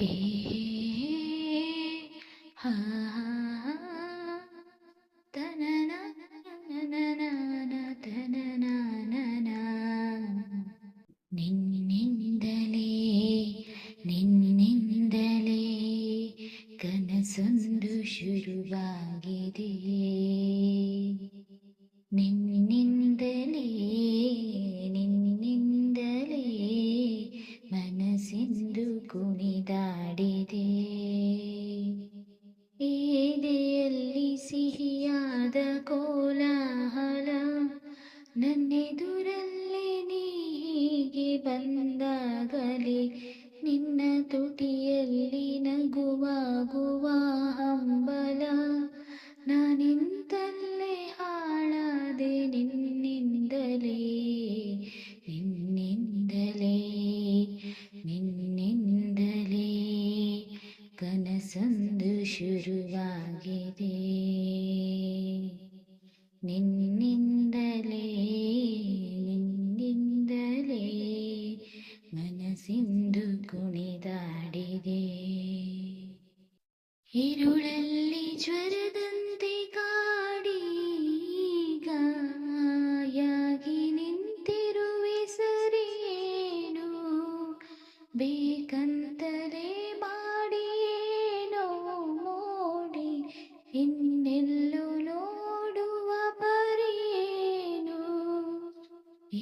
ಏ ಹಾ ನೀಗೆ ಬಂದಾಗಲೇ ನಿನ್ನ ತುಟಿಯಲ್ಲಿ ನಗುವಾಗುವ ಹಂಬಲ ನಾನಿಂತಲ್ಲೇ ಹಾಳಾದೆ ನಿನ್ನಿಂದಲೇ ನಿನ್ನಿಂದಲೇ ನಿನ್ನಿಂದಲೇ ಕನಸೊಂದು ಶುರುವಾಗಿದೆ ನಿನ್ನಿಂದಲೇ ನಿನ್ನಿಂದಲೇ ഇരുളല്ലി ജ്വരദന്തി ಕಾಡಿಗಾಯಾಗಿ ನಿಂತಿರುವೆ ಸರಿಯೇನು ಬೇಕಂತಲೇ ಮಾಡಿಯೇನೋ ನೋಡಿ ಇನ್ನೆಲ್ಲೂ ನೋಡುವ ಪರಿಯೇನು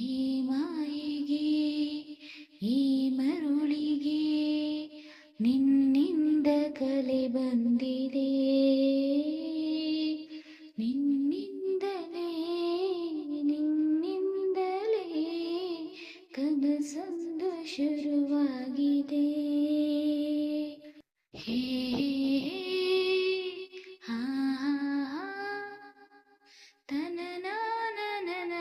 ಈ ಮಾಯಿಗೆ ಈ ಮರುಳಿಗೆ ನಿನ್ನ ಕನಸೊಂದು ಶುರುವಾಗಿದೆ. ಹೇ ಹಾ ತನನಾನನ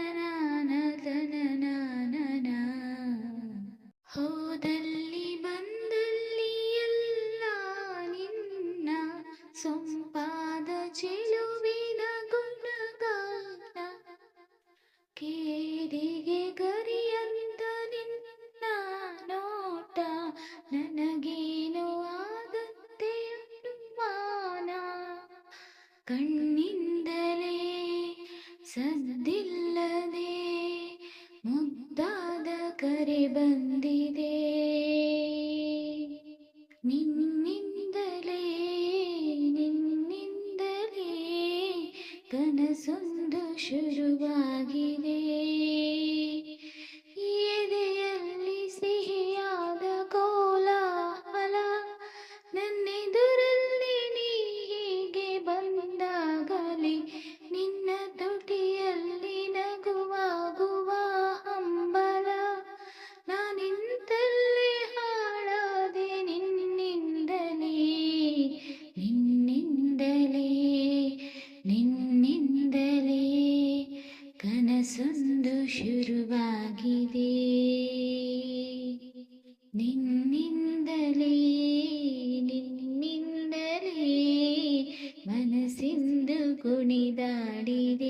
ಹೋದಲ್ಲಿ ಬಂದಲ್ಲಿ ಎಲ್ಲ ನಿನ್ನ ಸೊಂಪಾದ ಚೆಲುವಿನ ಗುಣಗಾನ. ಕೇರಿಗೆ ಕಣ್ಣಿಂದಲೇ ಸದ್ದಿಲ್ಲದೆ ಮುದ್ದಾದ ಕರೆ ಬಂದಿದೆ. ನಿನ್ನಿಂದಲೇ ನಿನ್ನಿಂದಲೇ ಕನಸೊಂದು ಶುರುವಾಗಿದೆ ಕುಣಿದಾಡಿರಿ